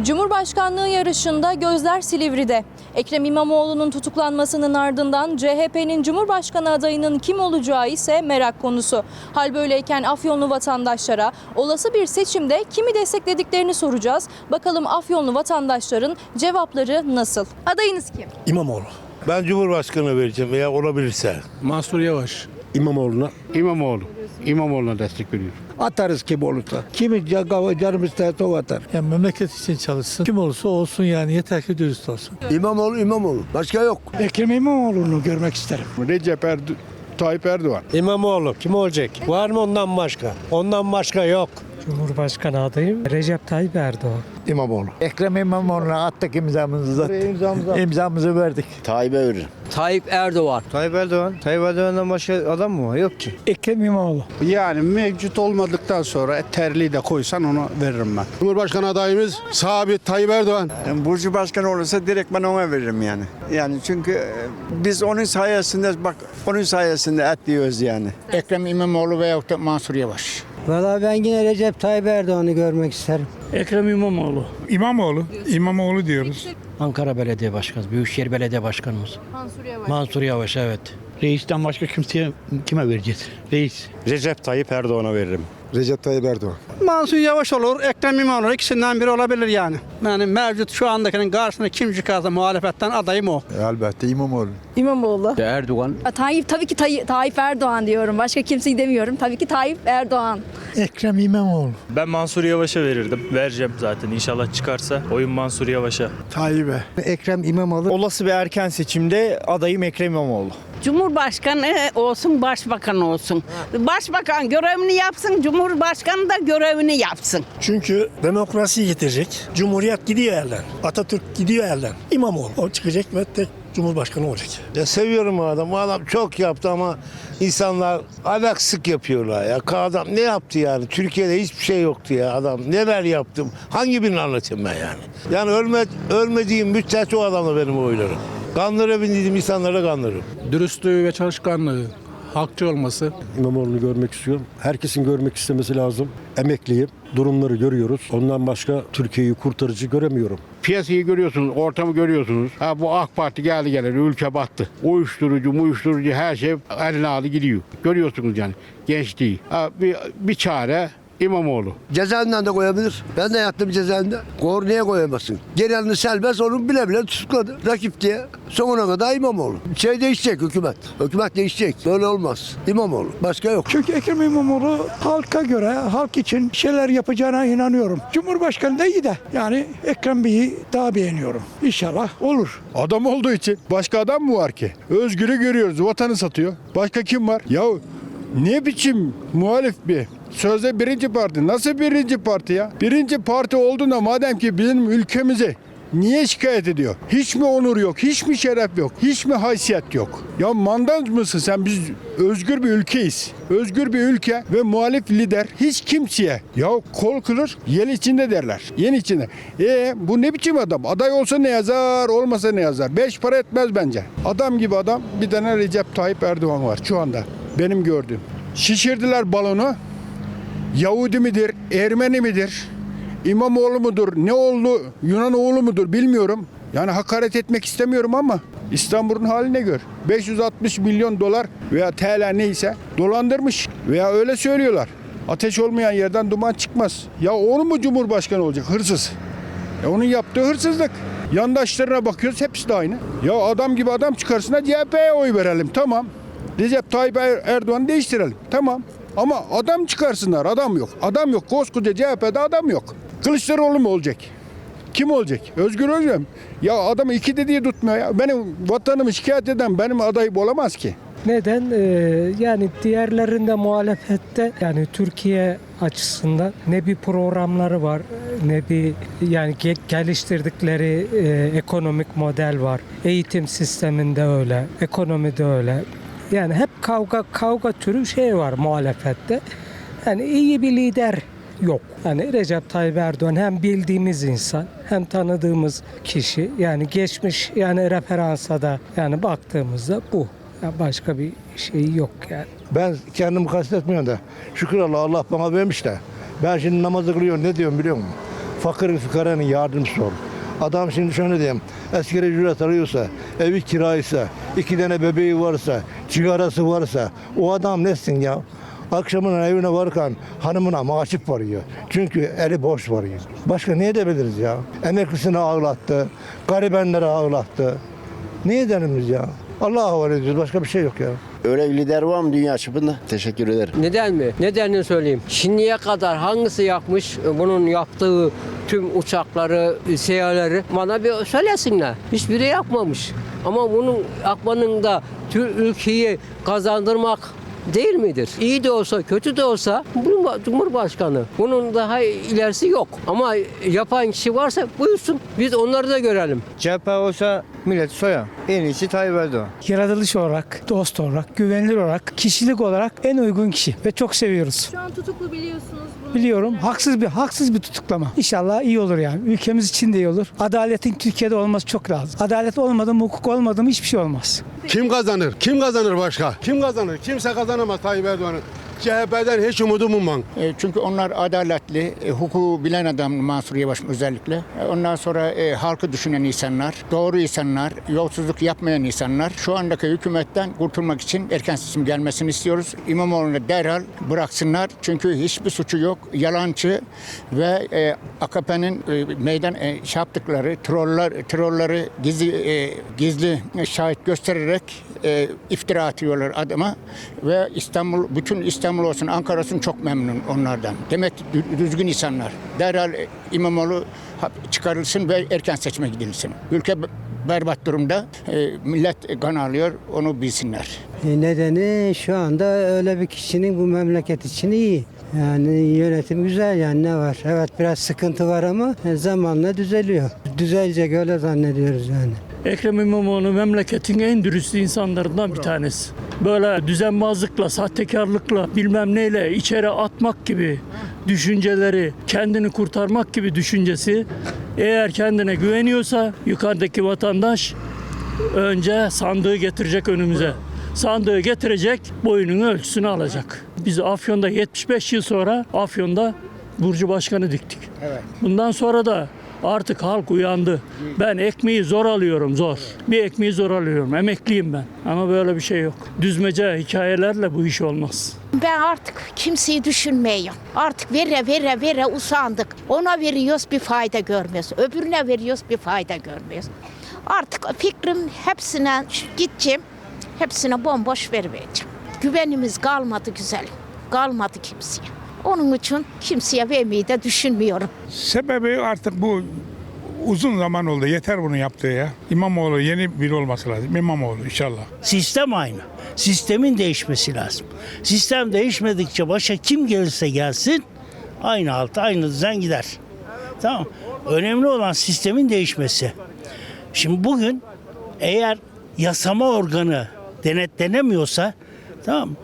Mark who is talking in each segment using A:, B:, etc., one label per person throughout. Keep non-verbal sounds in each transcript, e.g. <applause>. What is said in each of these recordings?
A: Cumhurbaşkanlığı yarışında gözler Silivri'de. Ekrem İmamoğlu'nun tutuklanmasının ardından CHP'nin Cumhurbaşkanı adayının kim olacağı ise merak konusu. Hal böyleyken Afyonlu vatandaşlara olası bir seçimde kimi desteklediklerini soracağız. Bakalım Afyonlu vatandaşların cevapları nasıl? Adayınız kim?
B: İmamoğlu.
C: Ben Cumhurbaşkanı vereceğim eğer olabilirse.
D: Mansur Yavaş.
B: İmamoğlu'na
D: İmamoğlu. İmamoğlu'na destek veriyor.
B: atarız kim olursa. Kimi can- canımız isterse o atar.
E: Yani memleket için çalışsın. Kim olursa olsun yani yeter ki dürüst olsun.
F: İmamoğlu İmamoğlu. Başka yok.
B: Ekrem İmamoğlu'nu görmek isterim.
D: Recep Erdo Tayyip Erdoğan.
G: İmamoğlu kim olacak? Var mı ondan başka? Ondan başka yok.
H: Cumhurbaşkanı adayım Recep Tayyip Erdoğan.
B: İmamoğlu.
E: Ekrem İmamoğlu'na attık imzamızı. İmzamızı, imzamızı verdik.
F: Tayyip'e veririm.
G: Tayyip Erdoğan.
I: Tayyip Erdoğan. Tayyip Erdoğan'dan başka adam mı var? Yok ki.
E: Ekrem İmamoğlu.
D: Yani mevcut olmadıktan sonra terliği de koysan onu veririm ben.
C: Cumhurbaşkanı adayımız sabit Tayyip Erdoğan.
I: Yani Burcu Başkan olursa direkt ben ona veririm yani. Yani çünkü e, biz onun sayesinde bak onun sayesinde et diyoruz yani.
D: Ekrem İmamoğlu veyahut da Mansur Yavaş.
G: Valla ben yine Recep Tayyip Erdoğan'ı görmek isterim.
E: Ekrem İmamoğlu.
D: İmamoğlu. İmamoğlu diyoruz.
G: Ankara Belediye Başkanı, Büyükşehir Belediye Başkanımız.
A: Mansur Yavaş.
G: Mansur Yavaş evet.
B: Reisten başka kimseye kime vereceğiz? Reis.
G: Recep Tayyip Erdoğan'a veririm.
F: Recep Tayyip Erdoğan.
I: Mansur Yavaş olur, Ekrem İmamoğlu ikisinden biri olabilir yani. Yani mevcut şu andakinin karşısında kim çıkarsa muhalefetten adayım o.
F: Elbette İmamoğlu.
J: İmamoğlu.
G: Erdoğan.
J: Tayyip tabii ki Tay- Tayyip Erdoğan diyorum. Başka kimseyi demiyorum. Tabii ki Tayyip Erdoğan.
E: Ekrem İmamoğlu.
K: Ben Mansur Yavaş'a verirdim. Vereceğim zaten. İnşallah çıkarsa oyun Mansur Yavaş'a.
D: Tayyip'e.
B: Ekrem İmamoğlu.
I: Olası bir erken seçimde adayım Ekrem İmamoğlu.
L: Cumhurbaşkanı olsun, başbakan olsun. Başbakan görevini yapsın, Cumhurbaşkanı da görevini yapsın.
B: Çünkü demokrasi getirecek. Cumhuriyet gidiyor elden. Atatürk gidiyor elden. İmamoğlu. O çıkacak ve tek Cumhurbaşkanı olacak.
C: Ya seviyorum o adamı. O adam çok yaptı ama insanlar alaksık yapıyorlar ya. Adam ne yaptı yani? Türkiye'de hiçbir şey yoktu ya adam. Neler yaptım? Hangi birini anlatayım ben yani? Yani ölme, ölmediğim müddetçe o adamla benim oylarım. Kandırabildiğim insanlara kandırırım.
D: Dürüstlüğü ve çalışkanlığı, halkçı olması.
B: İmamoğlu'nu görmek istiyorum. Herkesin görmek istemesi lazım. Emekliyim. Durumları görüyoruz. Ondan başka Türkiye'yi kurtarıcı göremiyorum.
D: Piyasayı görüyorsunuz, ortamı görüyorsunuz. Ha bu AK Parti geldi geleli ülke battı. Uyuşturucu, uyuşturucu her şey eline aldı gidiyor. Görüyorsunuz yani gençliği. Ha, bir, bir çare İmamoğlu.
F: Cezaevinden de koyabilir. Ben de yattım cezaevinde. Kor niye koyamazsın? Genelini serbest onu bile bile tutukladı. Rakip diye. Sonuna kadar İmamoğlu. Şey değişecek hükümet. Hükümet değişecek. Böyle olmaz. İmamoğlu. Başka yok.
E: Çünkü Ekrem İmamoğlu halka göre, halk için şeyler yapacağına inanıyorum. Cumhurbaşkanı da iyi de. Yani Ekrem Bey'i daha beğeniyorum. İnşallah olur.
D: Adam olduğu için başka adam mı var ki? Özgür'ü görüyoruz. Vatanı satıyor. Başka kim var? Ya ne biçim muhalif bir Sözde birinci parti. Nasıl birinci parti ya? Birinci parti olduğunda madem ki bizim ülkemizi niye şikayet ediyor? Hiç mi onur yok? Hiç mi şeref yok? Hiç mi haysiyet yok? Ya mandant mısın sen? Biz özgür bir ülkeyiz. Özgür bir ülke ve muhalif lider hiç kimseye ya kol kırır yel içinde derler. Yen içinde. E bu ne biçim adam? Aday olsa ne yazar, olmasa ne yazar? Beş para etmez bence. Adam gibi adam bir tane Recep Tayyip Erdoğan var şu anda. Benim gördüğüm. Şişirdiler balonu. Yahudi midir, Ermeni midir, İmamoğlu mudur, ne oldu, Yunan oğlu mudur bilmiyorum. Yani hakaret etmek istemiyorum ama İstanbul'un haline gör. 560 milyon dolar veya TL neyse dolandırmış veya öyle söylüyorlar. Ateş olmayan yerden duman çıkmaz. Ya onu mu Cumhurbaşkanı olacak? Hırsız. E onun yaptığı hırsızlık. Yandaşlarına bakıyoruz hepsi de aynı. Ya adam gibi adam çıkarsın da CHP'ye oy verelim tamam. Recep Tayyip Er- Erdoğan'ı değiştirelim tamam. Ama adam çıkarsınlar adam yok. Adam yok koskoca CHP'de adam yok. Kılıçdaroğlu mu olacak? Kim olacak? Özgür Özel mi? Ya adamı iki dediği tutmuyor ya. Benim vatanımı şikayet eden benim adayım olamaz ki.
H: Neden? Ee, yani diğerlerinde muhalefette yani Türkiye açısından ne bir programları var ne bir yani ge- geliştirdikleri e, ekonomik model var. Eğitim sisteminde öyle, ekonomide öyle. Yani hep kavga kavga türü şey var muhalefette. Yani iyi bir lider yok. Yani Recep Tayyip Erdoğan hem bildiğimiz insan hem tanıdığımız kişi. Yani geçmiş yani referansa da yani baktığımızda bu. Ya başka bir şey yok yani.
B: Ben kendimi kastetmiyorum da şükür Allah Allah bana vermiş de. Ben şimdi namazı kılıyorum ne diyorum biliyor musun?
M: fakir fukaranın yardımcısı ol. Adam şimdi şöyle diyeyim, askeri ücret alıyorsa, evi kiraysa, iki tane bebeği varsa, cigarası varsa, o adam nesin ya? Akşamın evine varken hanımına maaşıp varıyor. Çünkü eli boş varıyor. Başka ne edebiliriz ya? Emeklisini ağlattı, garibenleri ağlattı. Ne edelim ya? Allah'a havale ediyoruz. Başka bir şey yok ya.
G: Öyle bir lider var mı dünya çapında? Teşekkür ederim.
C: Neden mi? Nedenini söyleyeyim. Şimdiye kadar hangisi yapmış bunun yaptığı tüm uçakları, seyahatleri bana bir söylesinler. Hiçbiri yapmamış. Ama bunun yapmanın da Türk ülkeyi kazandırmak değil midir? İyi de olsa, kötü de olsa Cumhur- Cumhurbaşkanı. Bunun daha ilerisi yok. Ama yapan kişi varsa buyursun. Biz onları da görelim.
G: CHP olsa millet soya. En iyisi Tayyip Erdoğan.
A: Yaratılış olarak, dost olarak, güvenilir olarak, kişilik olarak en uygun kişi ve çok seviyoruz.
N: Şu an tutuklu biliyorsunuz.
A: Biliyorum haksız bir haksız bir tutuklama. İnşallah iyi olur yani. Ülkemiz için de iyi olur. Adaletin Türkiye'de olması çok lazım. Adalet olmadı mı, hukuk olmadı mı hiçbir şey olmaz.
O: Kim kazanır? Kim kazanır başka? Kim kazanır? Kimse kazanamaz Tayyip Erdoğan'ın. CHP'den hiç umudum var.
M: E, çünkü onlar adaletli, e, hukuku bilen adam Mansur Yavaş özellikle. E, ondan sonra e, halkı düşünen insanlar, doğru insanlar, yolsuzluk yapmayan insanlar. Şu andaki hükümetten kurtulmak için erken seçim gelmesini istiyoruz. İmamoğlu'nu derhal bıraksınlar. Çünkü hiçbir suçu yok. Yalancı ve e, AKP'nin e, meydan e, şey yaptıkları troller, trolleri gizli e, gizli şahit göstererek e, iftira atıyorlar adama ve İstanbul bütün İstanbul olsun Ankara olsun çok memnun onlardan. Demek düzgün insanlar. Derhal e, İmamoğlu çıkarılsın ve erken seçime gidilsin. Ülke berbat durumda. E, millet kan alıyor onu bilsinler.
C: Nedeni şu anda öyle bir kişinin bu memleket için iyi. Yani yönetim güzel yani ne var? Evet biraz sıkıntı var ama zamanla düzeliyor. Düzelecek öyle zannediyoruz yani.
K: Ekrem İmamoğlu memleketin en dürüst insanlarından bir tanesi. Böyle düzenbazlıkla, sahtekarlıkla, bilmem neyle içeri atmak gibi düşünceleri, kendini kurtarmak gibi düşüncesi eğer kendine güveniyorsa yukarıdaki vatandaş önce sandığı getirecek önümüze. Sandığı getirecek, boyunun ölçüsünü alacak. Biz Afyon'da 75 yıl sonra Afyon'da Burcu Başkanı diktik. Bundan sonra da artık halk uyandı. Ben ekmeği zor alıyorum zor. Bir ekmeği zor alıyorum. Emekliyim ben. Ama böyle bir şey yok. Düzmece hikayelerle bu iş olmaz.
P: Ben artık kimseyi düşünmüyorum. Artık vere vere vere usandık. Ona veriyoruz bir fayda görmüyoruz. Öbürüne veriyoruz bir fayda görmüyoruz. Artık fikrim hepsine gideceğim. Hepsine bomboş vermeyeceğim. Güvenimiz kalmadı güzel. Kalmadı kimseye. Onun için kimseye vermeyi de düşünmüyorum.
A: Sebebi artık bu uzun zaman oldu. Yeter bunu yaptığı ya. İmamoğlu yeni biri olması lazım. İmamoğlu inşallah.
G: Sistem aynı. Sistemin değişmesi lazım. Sistem değişmedikçe başa kim gelirse gelsin aynı halt, aynı düzen gider. Tamam. Önemli olan sistemin değişmesi. Şimdi bugün eğer yasama organı denetlenemiyorsa tamam mı?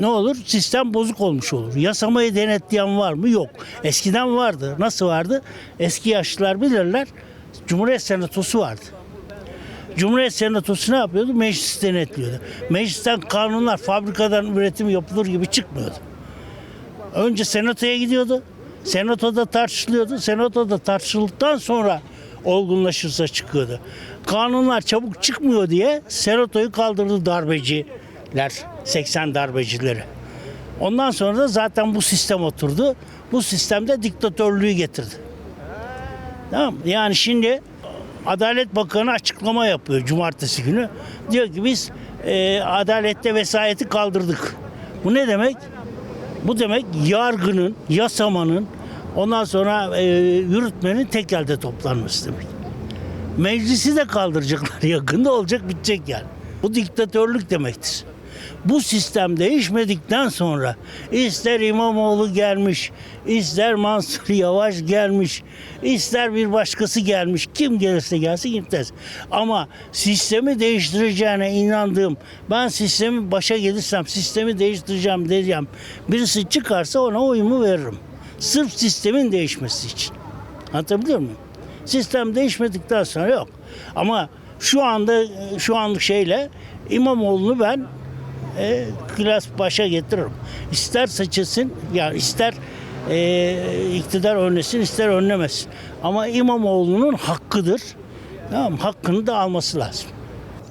G: Ne olur? Sistem bozuk olmuş olur. Yasamayı denetleyen var mı? Yok. Eskiden vardı. Nasıl vardı? Eski yaşlılar bilirler. Cumhuriyet Senatosu vardı. Cumhuriyet Senatosu ne yapıyordu? Meclis denetliyordu. Meclisten kanunlar fabrikadan üretim yapılır gibi çıkmıyordu. Önce senatoya gidiyordu. Senatoda tartışılıyordu. Senatoda tartışıldıktan sonra olgunlaşırsa çıkıyordu. Kanunlar çabuk çıkmıyor diye senatoyu kaldırdı darbeciler, 80 darbecileri. Ondan sonra da zaten bu sistem oturdu. Bu sistemde diktatörlüğü getirdi. Tamam? Yani şimdi Adalet Bakanı açıklama yapıyor cumartesi günü. Diyor ki biz e, adalette vesayeti kaldırdık. Bu ne demek? Bu demek yargının, yasamanın, ondan sonra e, yürütmenin tek elde toplanması demek. Meclisi de kaldıracaklar <laughs> yakında olacak bitecek yani. Bu diktatörlük demektir. Bu sistem değişmedikten sonra ister İmamoğlu gelmiş, ister Mansur Yavaş gelmiş, ister bir başkası gelmiş, kim gelirse gelsin gitmez. Ama sistemi değiştireceğine inandığım, ben sistemi başa gelirsem sistemi değiştireceğim diyeceğim. Birisi çıkarsa ona oyumu veririm. Sırf sistemin değişmesi için. Anlatabiliyor muyum? Sistem değişmedikten sonra yok. Ama şu anda şu anlık şeyle İmamoğlu'nu ben e, klas başa getiririm. İster seçilsin ya ister e, iktidar önlesin ister önlemesin. Ama İmamoğlu'nun hakkıdır. Tamam mı? Hakkını da alması lazım.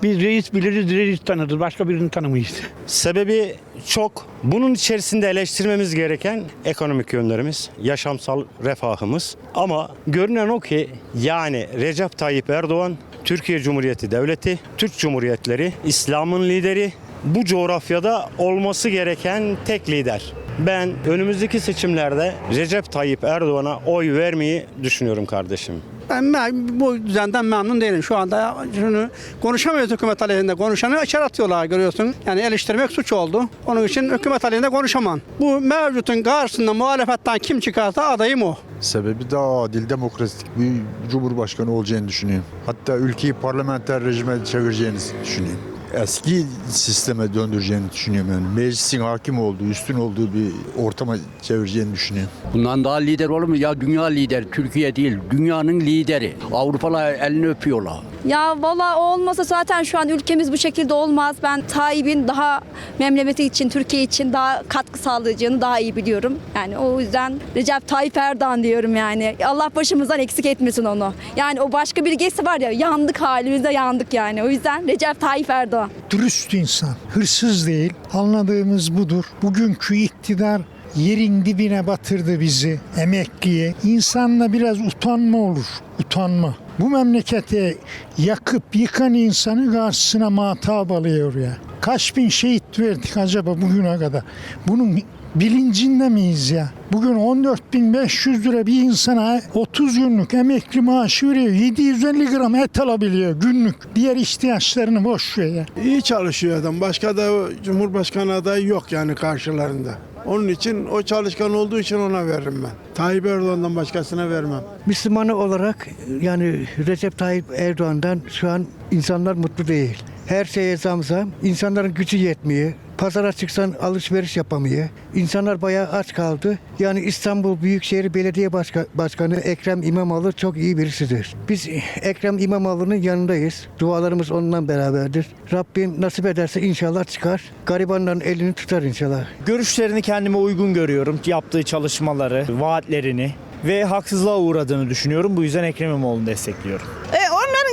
E: Biz reis biliriz, reis tanırız. Başka birini tanımayız.
Q: Sebebi çok. Bunun içerisinde eleştirmemiz gereken ekonomik yönlerimiz, yaşamsal refahımız. Ama görünen o ki yani Recep Tayyip Erdoğan Türkiye Cumhuriyeti Devleti, Türk Cumhuriyetleri, İslam'ın lideri, bu coğrafyada olması gereken tek lider. Ben önümüzdeki seçimlerde Recep Tayyip Erdoğan'a oy vermeyi düşünüyorum kardeşim.
E: Ben, ben bu düzenden memnun değilim. Şu anda şunu konuşamıyoruz hükümet aleyhinde. Konuşanı içeri atıyorlar görüyorsun. Yani eleştirmek suç oldu. Onun için hükümet aleyhinde konuşamam. Bu mevcutun karşısında muhalefetten kim çıkarsa adayım o.
D: Sebebi daha adil, demokratik bir cumhurbaşkanı olacağını düşünüyorum. Hatta ülkeyi parlamenter rejime çevireceğini düşünüyorum. Eski sisteme döndüreceğini düşünüyorum yani. Meclisin hakim olduğu, üstün olduğu bir ortama çevireceğini düşünüyorum.
F: Bundan daha lider olur mu? Ya dünya lider, Türkiye değil. Dünyanın lideri. Avrupalılar elini öpüyorlar.
J: Ya valla olmasa zaten şu an ülkemiz bu şekilde olmaz. Ben Tayyip'in daha memleketi için, Türkiye için daha katkı sağlayacağını daha iyi biliyorum. Yani o yüzden Recep Tayyip Erdoğan diyorum yani. Allah başımızdan eksik etmesin onu. Yani o başka bir geçse var ya yandık halimizde yandık yani. O yüzden Recep Tayyip Erdoğan.
E: Dürüst insan, hırsız değil. Anladığımız budur. Bugünkü iktidar yerin dibine batırdı bizi, emekliye. İnsanla biraz utanma olur, utanma. Bu memlekete yakıp yıkan insanı karşısına matap alıyor ya. Kaç bin şehit verdik acaba bugüne kadar? Bunun bilincinde miyiz ya? Bugün 14.500 lira bir insana 30 günlük emekli maaşı veriyor. 750 gram et alabiliyor günlük. Diğer ihtiyaçlarını boş ver ya.
I: İyi çalışıyor adam. Başka da Cumhurbaşkanı adayı yok yani karşılarında. Onun için o çalışkan olduğu için ona veririm ben. Tayyip Erdoğan'dan başkasına vermem.
E: Müslümanı olarak yani Recep Tayyip Erdoğan'dan şu an insanlar mutlu değil. Her şeye zam zam. İnsanların gücü yetmiyor. Pazara çıksan alışveriş yapamıyor. İnsanlar bayağı aç kaldı. Yani İstanbul Büyükşehir Belediye Başka- Başkanı Ekrem İmamoğlu çok iyi birisidir. Biz Ekrem İmamoğlu'nun yanındayız. Dualarımız onunla beraberdir. Rabbim nasip ederse inşallah çıkar. Garibanların elini tutar inşallah.
Q: Görüşlerini kendime uygun görüyorum. Yaptığı çalışmaları, vaatlerini ve haksızlığa uğradığını düşünüyorum. Bu yüzden Ekrem İmamoğlu'nu destekliyorum.
L: E,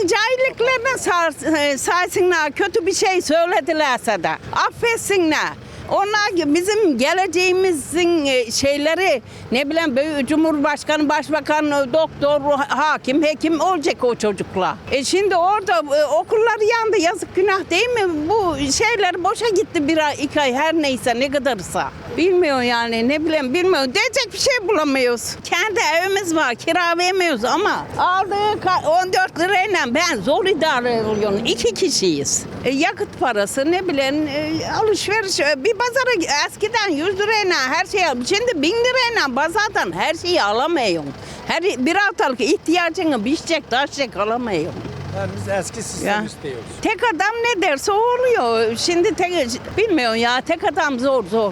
L: onların cahilliklerine sar, e, kötü bir şey söyledilerse de affetsinler. Onlar bizim geleceğimizin e, şeyleri ne bileyim büyük Cumhurbaşkanı, Başbakan, doktor, hakim, hekim olacak o çocuklar. E şimdi orada e, okullar yandı yazık günah değil mi? Bu şeyler boşa gitti bir ay, iki ay her neyse ne kadarsa. Bilmiyor yani ne bileyim bilmiyor. Diyecek bir şey bulamıyoruz. Kendi evimiz var kira vermiyoruz ama aldığı ka- 14 lirayla ben zor idare ediyorum. İki kişiyiz. E, yakıt parası ne bileyim e, alışveriş e, bir pazara eskiden 100 lirayla her şey. Şimdi 1000 lirayla pazardan her şeyi alamıyorum. Her bir haftalık ihtiyacını biçecek taşacak alamıyorum.
Q: Yani biz eski sistem
L: Ya.
Q: istiyoruz.
L: Tek adam ne derse o oluyor. Şimdi tek, bilmiyorum ya tek adam zor zor.